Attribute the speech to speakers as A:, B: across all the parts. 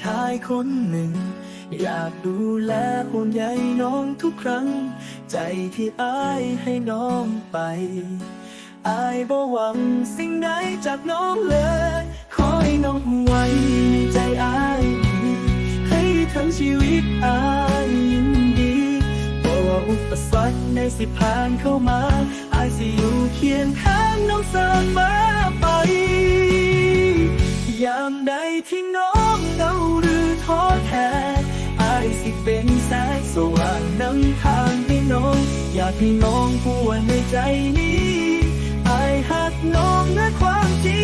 A: ชายคนหนึ่ง อยากดูแลห่วงใยน้องทุกครั้ง ใจที่อายให้น้องไป อายบ่หวังสิ่งใดจากน้องเลย ขอให้น้องไว้ในใจอายให้ทั้งชีวิตอายยินดีบ่ว่าอุปสรรคในสิผ่านเข้ามา อายสิอยู่เคียงข้างน้องเสมอไปยามใด ที่น้องเหงาหรือท้อแท้อสิเป็นแสงสว่างนำทางให้น้อง อยากให้น้องผัวในใจนี้ไอหักน้องด้วยความจริง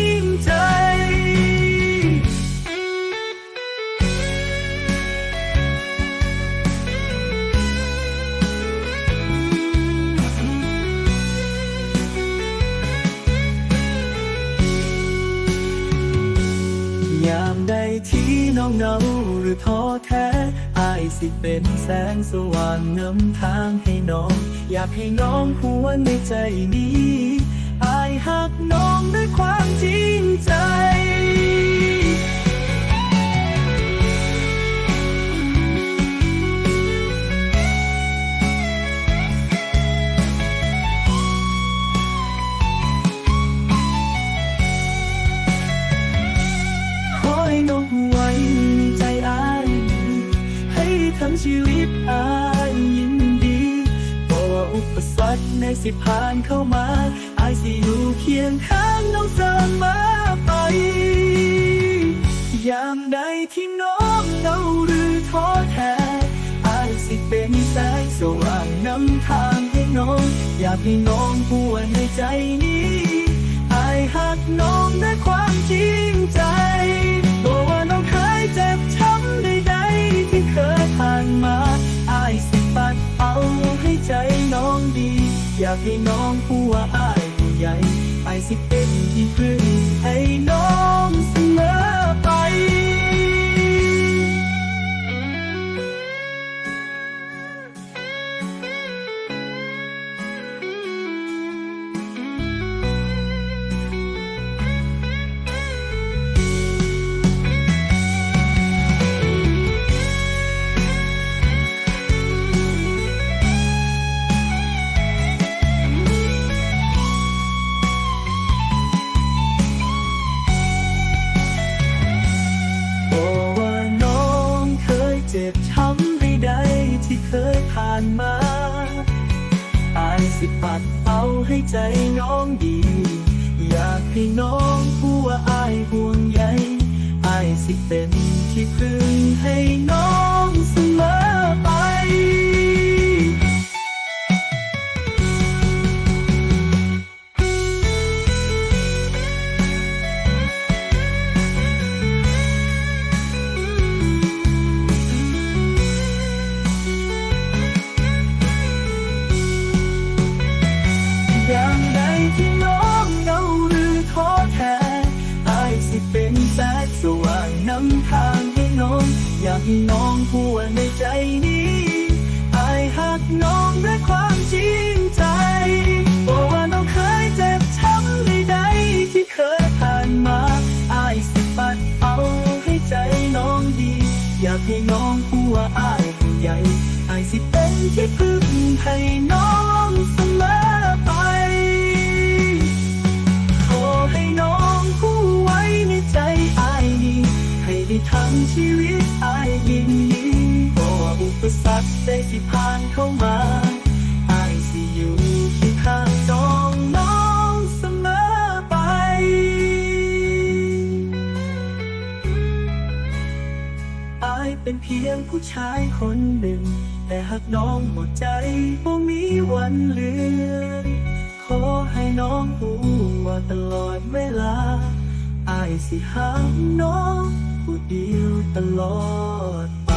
A: น้องเหงาหรือท้อแท้อายสิเป็นแสงสว่างนำทางให้น้อง อยากให้น้องหัวในใจนี้อายหักน้องด้วยความจริงใจ งชีวิตอายยินดีบ่ว่าอุปสรรคในสิผ่านเข้ามาอายสิอยู่เคียงข้างน้องเสมอไปยามใดที่น้องเหงาหรือท้อแท้อายสิเป็นแสงสว่างนำทางให้น้อง อยากให้น้องผู้ว่าในใจนี้อายหักน้องด้วยความจริงใจบอกว่าน้องเคยเจ็บช้ ผ่านมาอายสิปัดเอาให้ใจน้องดี อยากให้น้องผู้ว่าอายผู้ใหญ่อายสิเป็นที่พึ่งให้น้องเสมอไป ใจน้องดี ใหญ่อายสิเป็นที่พึ่งให้น้องเสมอไปขอให้น้องคู่ไว้ในใจอายนี้ให้ได้ทั้งชีวิตอายยินดีบ่ว่าอุปสรรคใดสิผ่านเข้ามา เป็นเพียงผู้ชายคนหนึ่ง แต่หากน้องหมดใจบ่มีวันเหลือ ขอให้น้องรู้ว่าตลอดเวลาอายสิหาน้องผู้เดียวตลอดไป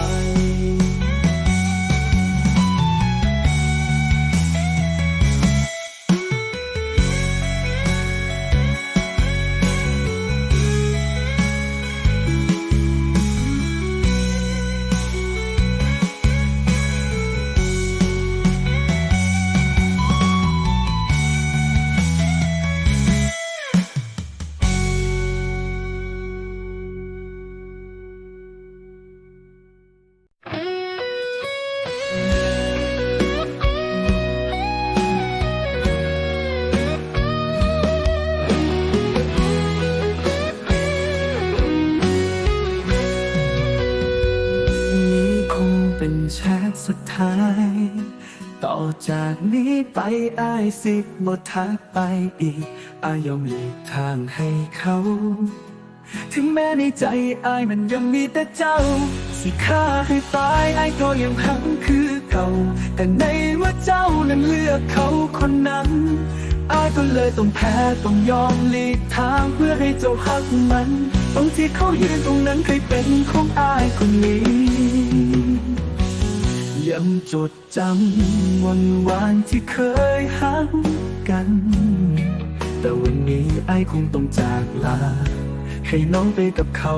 A: สุดท้าย ต่อจากนี้ไปอายสิบททักไปอีก อายยอมหลีกทางให้เขา ถึงแม้ในใจอายมันยังมีแต่เจ้า สิฆ่าให้ตายอายก็ยังหังคือเก่า แต่ในว่าเจ้านั้นเลือกเขาคนนั้นอายก็เลยต้องแพ้ต้องยอมหลีกทางเพื่อให้เจ้าหักมัน ตรงที่เขายืนตรงนั้นเคยเป็นของอายคนนี้ ยังจดจำวันวานที่เคยหักกัน แต่วันนี้ไอ้คงต้องจากลา ให้น้องไปกับเขา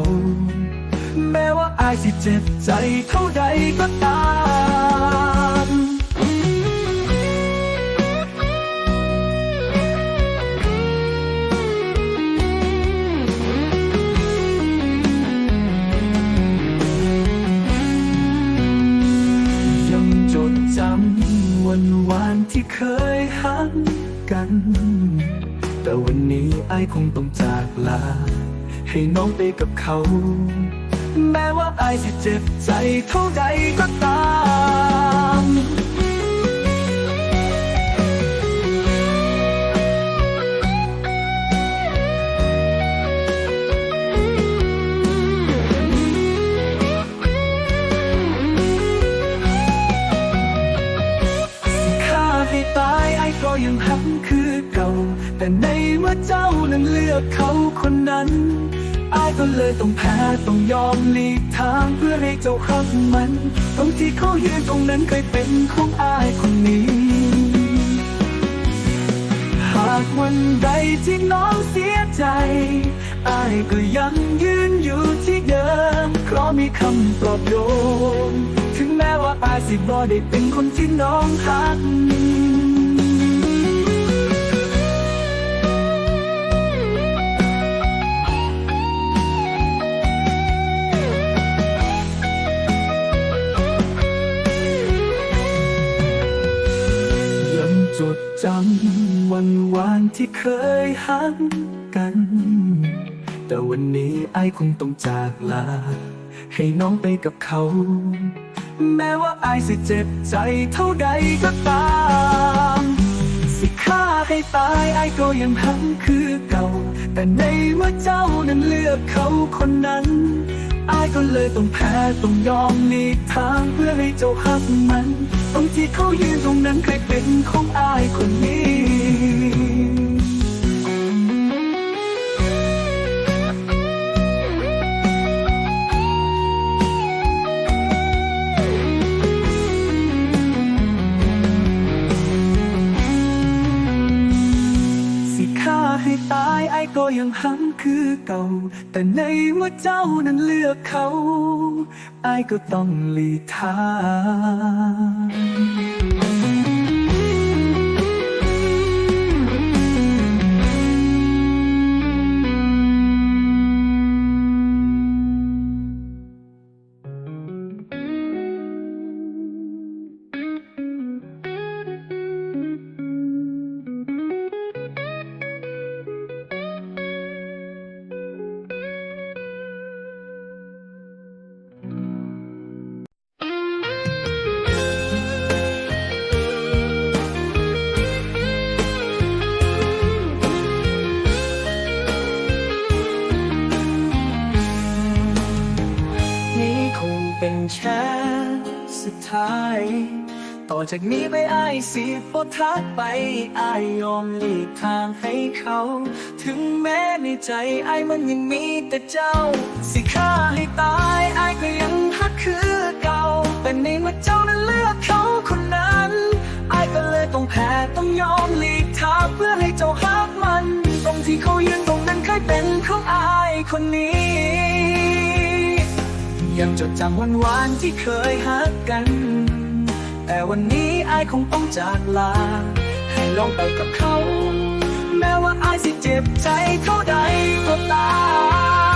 A: แม้ว่าไอ้สิเจ็บใจเท่าใดก็ตาม แต่วันนี้ไอ้คงต้องจากลา ให้น้องไปกับเขา แม้ว่าไอ้จะเจ็บใจเท่าใดก็ตาม ในเมื่อเจ้านั้นเลือกเขาคนนั้นไอ้ก็เลยต้องแพ้ต้องยอมหลีกทางเพื่อให้เจ้าหักมันตรงที่เขายืนตรงนั้นเคยเป็นของไอ้คนนี้ หากวันใดที่น้องเสียใจอายก็ยังยืนอยู่ที่เดิม เพราะมีคำปลอบโยนถึงแม้ว่าอายสิบ่ได้เป็นคนที่น้องหัก จำวันวานที่เคยหักกัน แต่วันนี้ไอ้คงต้องจากลา ให้น้องไปกับเขา แม้ว่าไอ้สิเจ็บใจเท่าใดก็ตาม สิฆ่าให้ตายไอ้ก็ยังหักคือเก่า แต่ในว่าเจ้านั้นเลือกเขาคนนั้น ไอ้ก็เลยต้องแพ้ต้องยอมหลีกทางเพื่อให้เจ้าหักมันตรงที่เขายืนตรงนั้นเคยเป็นของไอ้คนนี้ ยังหังคือเก่า แต่ในเมื่อเจ้านั้นเลือกเขา ไอ้ก็ต้องหลีกทาง จากนี้ไปไอ้ายสิบททักไปไอ้ายยอมหลีกทางให้เขา ถึงแม้ในใจไอ้ายมันยังมีแต่เจ้า สิฆ่าให้ตายไอ้ายก็ยังฮักคือเก่า แต่ในเมื่อเจ้านั้นเลือกเขาคนนั้นไอ้ายก็เลยต้องแพ้ต้องยอมหลีกทางเพื่อให้เจ้าฮักมัน ตรงที่เขายืนตรงนั้นเคยเป็นของไอ้ายคนนี้ยังจดจำวันวานที่เคยหักกัน แต่วันนี้อายคงต้องจากลา ให้ลองไปกับเขา แม้ว่าอายสิเจ็บใจเท่าใดก็ตาม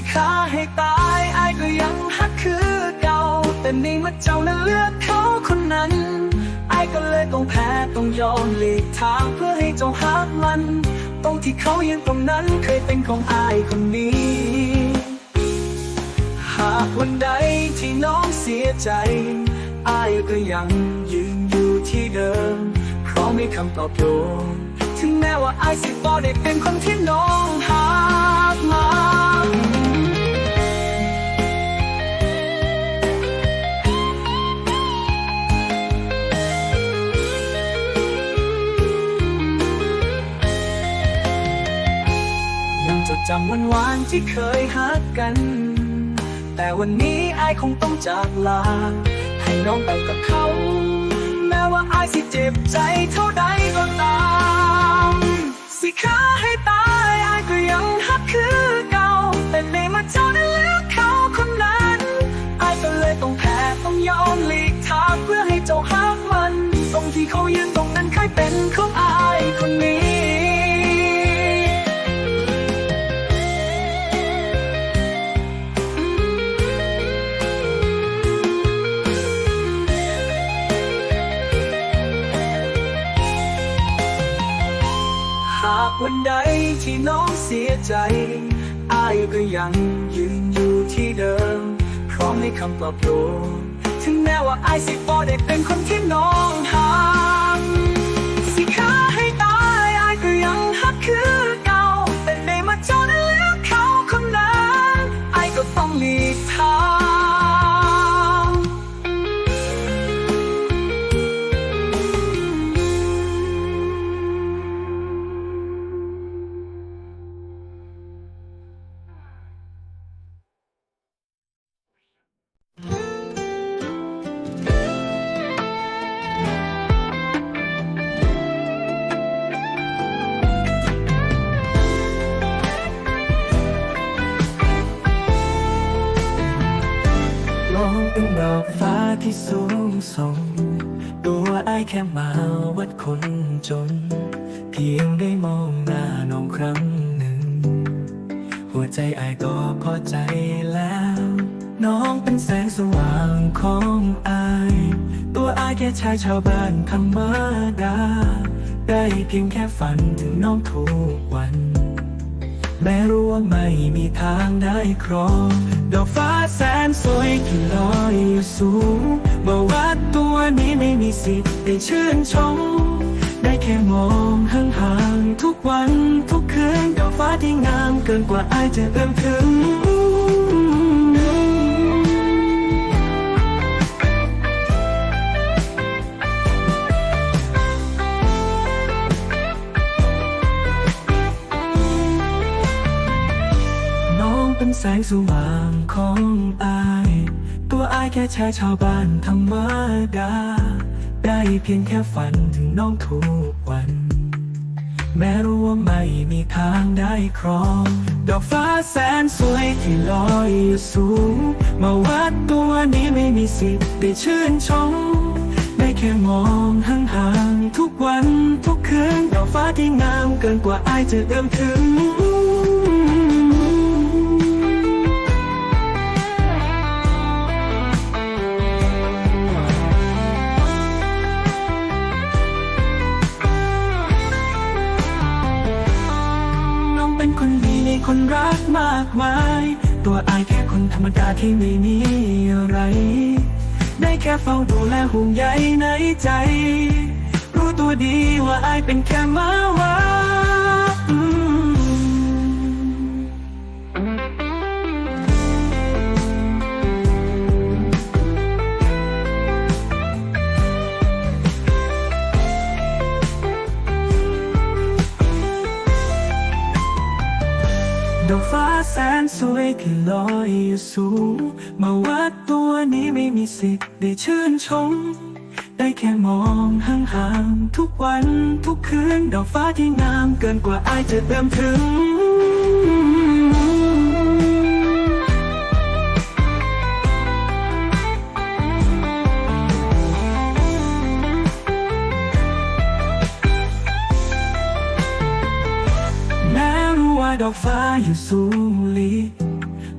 A: สิฆ่าให้ตายอายก็ยังฮักคือเก่า แต่นี่มาเจ้านั้นเลือกเขาคนนั้นอายก็เลยต้องแพ้ต้องยอมหลีกทางเพื่อให้เจ้าฮักมัน ตรงที่เขายืนตรงนั้นเคยเป็นของอายคนนี้ หากวันใดที่น้องเสียใจอายก็ยังยืนอยู่ที่เดิม เพราะมีคำตอบโยนถึงแม้ว่าอายสิบ่ได้เป็นคนที่น้องหากมา จำวันวานที่เคยฮักกัน แต่วันนี้อายคงต้องจากลา ให้น้องไปกับเขา แม้ว่าอายสิเจ็บใจเท่าใดก็ตาม สิฆ่าให้ตายอายก็ยังฮักคือเก่า แต่ในมาเจ้านั้นเลือกเขาคนนั้นอายก็เลยต้องแพ้ต้องยอมหลีกทางเพื่อให้เจ้าฮักมัน ตรงที่เขายืนตรงนั้นเคยเป็นของอายคนนี้ วันใดที่น้องเสียใจ อายก็ยังยืนอยู่ที่เดิม พร้อมให้คำปลอบโยนถึงแม้ว่าอายสิบอได้เป็นคนที่น้องหักสิค่าให้ตายอายก็ยังฮักคือ ได้เพียงแค่ฝันถึงน้องทุกวัน แม้รู้ว่าไม่มีทางได้ครอง ดอกฟ้าแสนสวยที่ลอยอยู่สูงบอว่าตัวนี้ไม่มีสิทธิ์ได้ชื่นชม ได้แค่มองห่างๆทุกวันทุกคืนดอกฟ้าที่งามเกินกว่าอายจะเอื้อมถึง แสงสว่างของอาย ตัวอายแค่ชายชาวบ้านธรรมดา ได้เพียงแค่ฝันถึงน้องทุกวัน แม้รู้ว่าไม่มีทางได้ครอง ดอกฟ้าแสนสวยที่ลอยอยู่สูง มาวัดตัวนี้ไม่มีสิทธิ์ได้ชื่นชมได้แค่มองห่างๆทุกวันทุกคืนดอกฟ้าที่งามเกินกว่าอายจะเอื้อมถึง คนรักมากมาย ตัวอายแค่คนธรรมดาที่ไม่มีอะไร ได้แค่เฝ้าดูแลห่วงใยในใจ รู้ตัวดีว่าอายเป็นแค่มาวา ดอกฟ้าแสนสวยที่ลอยอยู่สูงมาวัดตัวนี้ไม่มีสิทธิ์ได้ชื่นชม ได้แค่มองห่างๆทุกวันทุกคืนดอกฟ้าที่งามเกินกว่าอายจะเติมถึง ดอกฟ้าอยู่สูงลี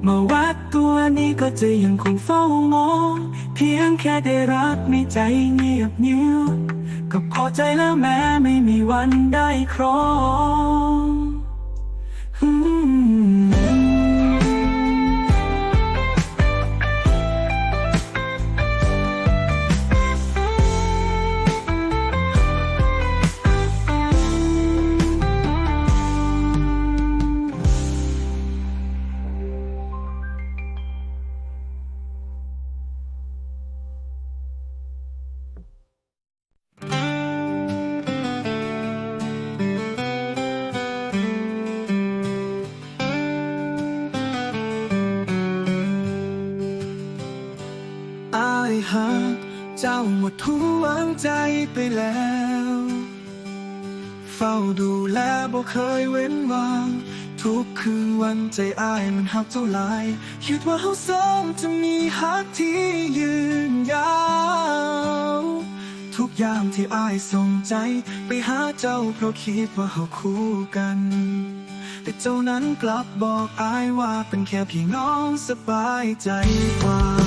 A: มาวัดตัวนี้ก็จะยังคงเฝ้ามองเพียงแค่ได้รักมีใจเงียบเงียวก็พอใจแล้วแม้ไม่มีวันได้ครอง ทุกวังใจไปแล้ว เฝ้าดูแลบ่เคยเว้นวาง ทุกคืนวันใจอ้ายมันหักเจ้าลายคิดว่าเฮาสองจะมีหักที่ยืนยาว ทุกยางที่อ้ายส่งใจ ไปหาเจ้าเพราะคิดว่าเฮาคู่กันแต่เจ้านั้นกลับบอกอายว่าเป็นแค่พี่น้องสบายใจกว่า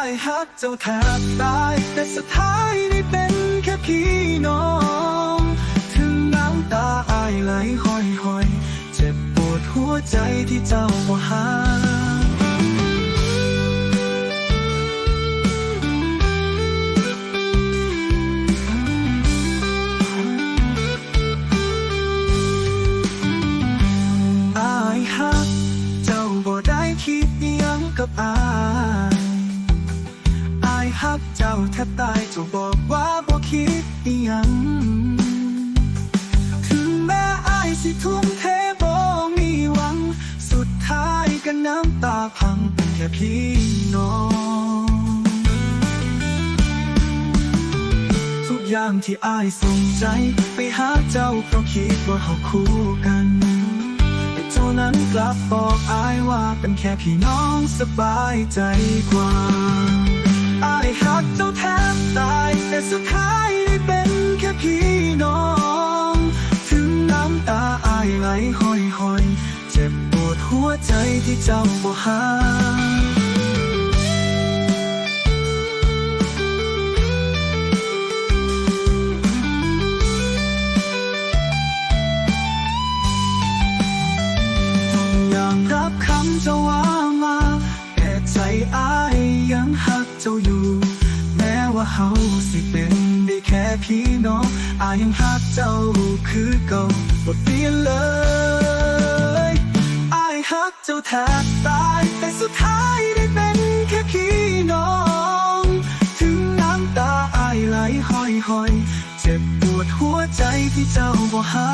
A: ายฮักเจ้าแทบตาย แต่สุดท้ายได้เป็นแค่พี่น้อง ถึงน้ำตาอายไหลห้อยห้อยเจ็บปวดหัวใจที่เจ้าหา แทบตายจ้าบอกว่าบ่คิดอิหยัง ถึงแม้อายสิทุ่มเทบ่มีหวัง สุดท้ายก็น้ำตาพังเป็นแค่พี่น้องทุกอย่างที่อายสนใจไปหาเจ้าเพราะคิดว่าเขาคู่กันแต่เจ้านั้นกลับบอกอายว่าเป็นแค่พี่น้องสบายใจกว่า อายหักเจ้าแทบตาย แต่สุดท้ายได้เป็นแค่พี่น้อง ถึงน้ำตาอายไหลห้อยห้อยเจ็บปวดหัวใจที่เจ้าบ่หางยอมรับคำเจ้าว่ามาแต่ใจอายยังหักเจ้าอยู่แม้ว่า เฮาสิเป็นได้แค่พี่น้องอายังหักเจ้าคือเก่าบ่เปลี่ยนเลยอายหักเจ้าแทบตายแต่สุดท้ายได้เป็นแค่พี่น้อง ถึงน้ำตาอายไหลห้อยห้อยเจ็บปวดหัวใจที่เจ้าบ่หา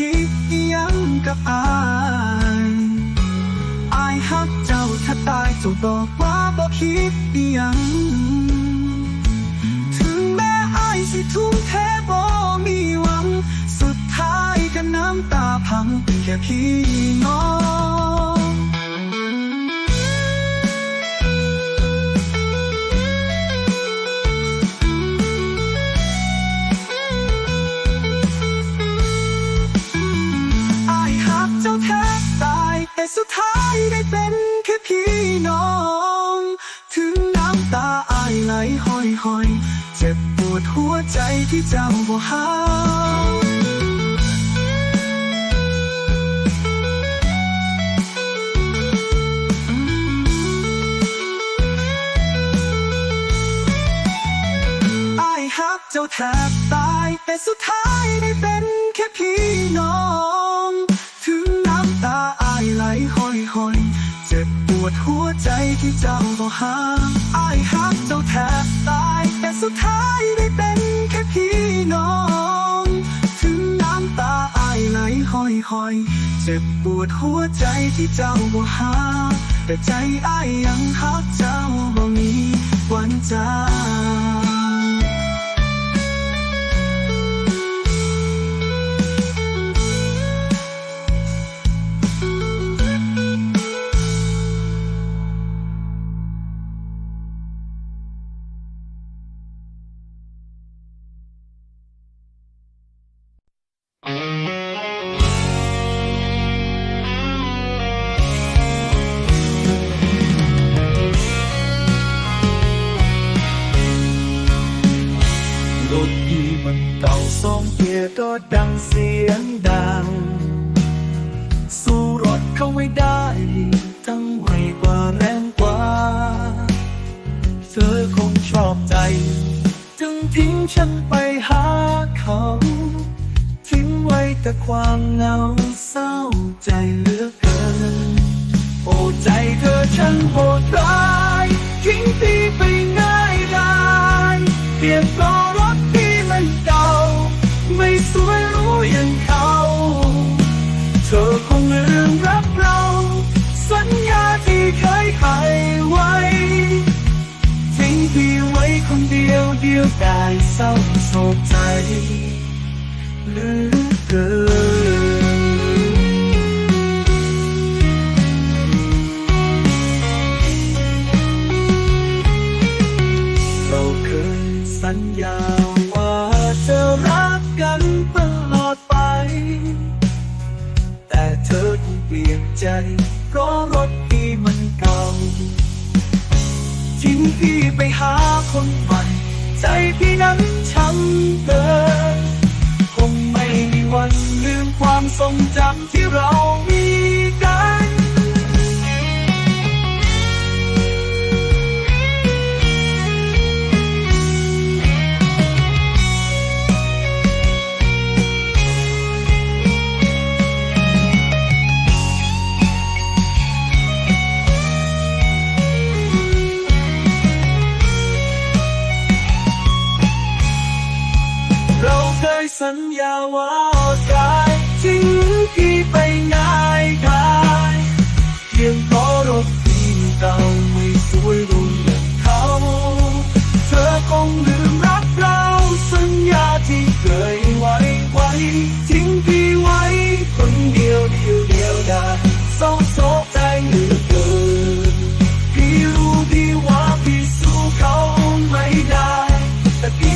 A: คิดยังกับอายอายฮักเจ้าถ้าตายเจ้าบอกว่าบอกคิดยัง ถึงแม้อายสิทุ่มเทบ่มีหวัง สุดท้ายก็น้ำตาพังแค่พี่น้อง หอย เจ็บปวดหัวใจที่เจ้าบ่หาอายหักเจ้าแทบตายแต่สุดท้ายได้เป็นแค่พี่น้อง ถึงน้ำตาอายไหลห้อยห้อย วดหัวใจที่เจ้าบ่หาอายหักเจ้าแทบตาย แต่สุดท้ายได้เป็นแค่พี่น้อง ถึงน้ำตาอายไหลห้อยห้อยๆเจ็บปวดหัวใจที่เจ้าบ่หา แต่ใจอายยังหักเจ้าบ่มีวันจ เธอช่างโหดร้ายทิ้งพี่ไปง่ายได้เปลี่ยนล้อรถที่มันเก่า ไม่สวยรู้อย่างเขา เธอคงลืมรักเรา สัญญาที่เคยให้ไว้ทิ้งพี่ไว้คนเดียวเดียวดายเศร้าโศกใจเหลือเกิน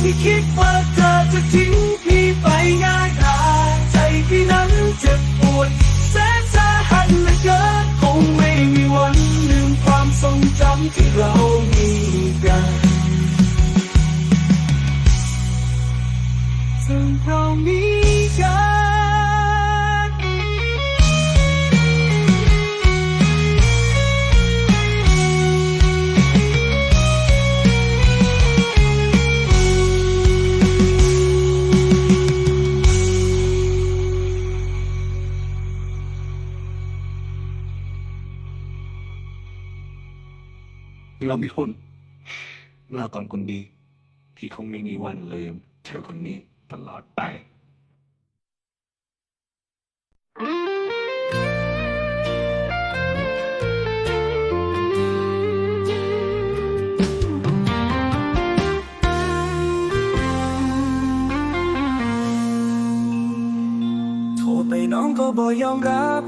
A: ที่คิดว่าเธอจะทิ้งพี่ไปง่ายดายใจพี่นั้นเจ็บปวดแสนสาหัสเหลือเกินคงไม่มีวันลืมความทรงจำที่เรามีกันถึงเรามีกัน
B: เรามีคนลาก่อนคนดี ที่คงไม่มีวันลืมเธอคนนี้ตลอดไป
A: โทรไปน้องก็บ่ยอมรับ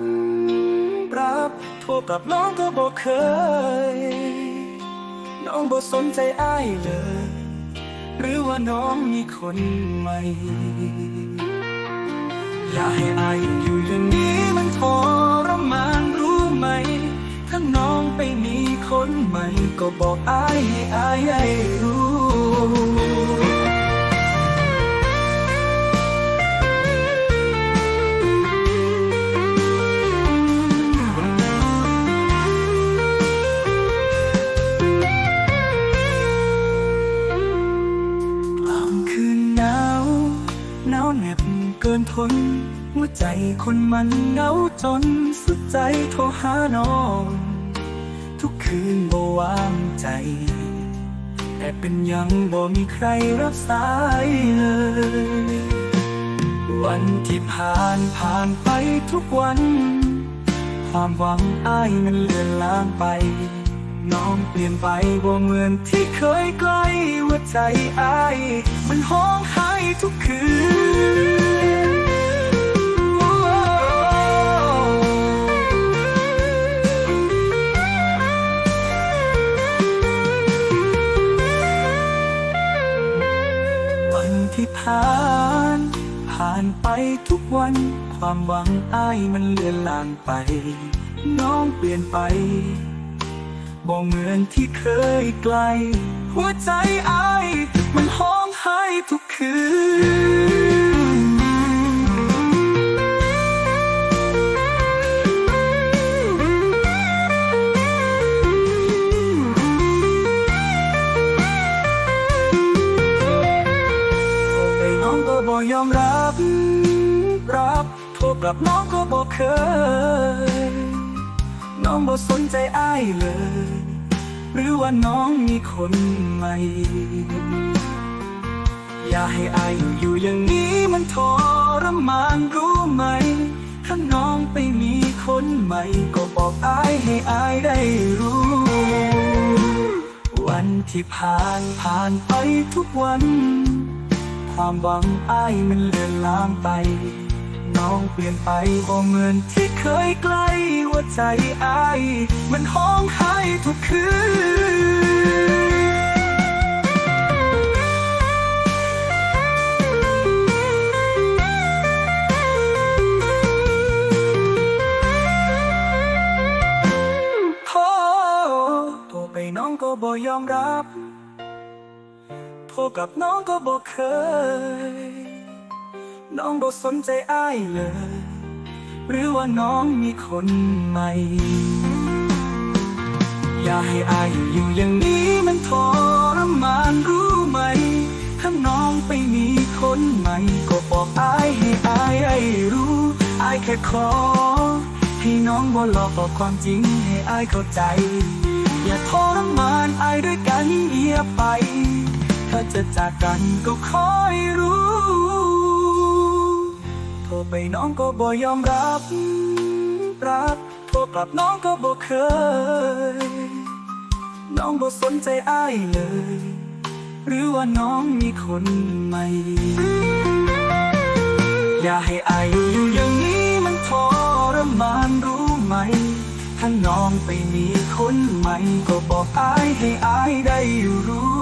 A: รับ โทรกลับน้องก็บ่เคย น้องบ่สนใจอ้ายเลย หรือว่าน้องมีคนใหม่ อย่าให้อายอยู่อย่างนี้มันทรมานรู้ไหม ถ้าน้องไปมีคนใหม่ ก็บอกอายให้อายให้รู้ กินทนหัวใจคนมันเหงาจนสุดใจโทรหาน้อง ทุกคืนบ่วางใจ แต่เป็นยังบ่มีใครรับสายเลย วันที่ผ่านผ่านไปทุกวัน ความหวังอ้ายมันเลือนลางไป น้องเปลี่ยนไปบ่เหมือนที่เคยใกล้หัวใจอ้ายมันห้องไห้ทุกคืนวันานไปทุกวัน ความหวังอ้ายมันเลือนลางไป น้องเปลี่ยนไปบ่เหมือนที่เคยไกล หัวใจอ้ายมันห้องไห้ทุกคืน บ่ยอมรับ รับโทษปรับน้องก็บอกเคย น้องบอกสนใจไอ้เลย หรือว่าน้องมีคนใหม่ อย่าให้อายอยู่อย่างนี้มันทรมานรู้ไหม ถ้าน้องไปมีคนใหม่ ก็บอกไอาให้อายได้รู้ วันที่ผ่านผ่านไปทุกวัน ความหวังอ้ายมันเลือนลางไป น้องเปลี่ยนไปบ่เหมือนที่เคยใกล้ว่าใจอ้ายมันห้องไห้ทุกคืนโทรโทรไปน้องก็บ่ยอมรับ รกับน้องก็บ่เคย น้องบ่สนใจอ้ายเลย หรือว่าน้องมีคนใหม่ อย่าให้อายอยู่อย่างนี้มันทรมานรู้ไหม ถ้าน้องไปมีคนใหม่ ก็บอกอายให้อายได้รู้อายแค่ขอ ให้น้องบ่หลอกบอกความจริงให้อายเข้าใจ อย่าทรมานอายด้วยกันเงียบไป จะจากกันก็คอยรู้ โทรไปน้องก็บ่ยอมรับ รับโทรกลับน้องก็บ่เคย น้องบ่สนใจอ้ายเลย หรือว่าน้องมีคนใหม่ อย่าให้อายอยู่อย่างนี้มันทรมานรู้ไหมถ้าน้องไปมีคนใหม่ก็บอกอายให้อายได้รู้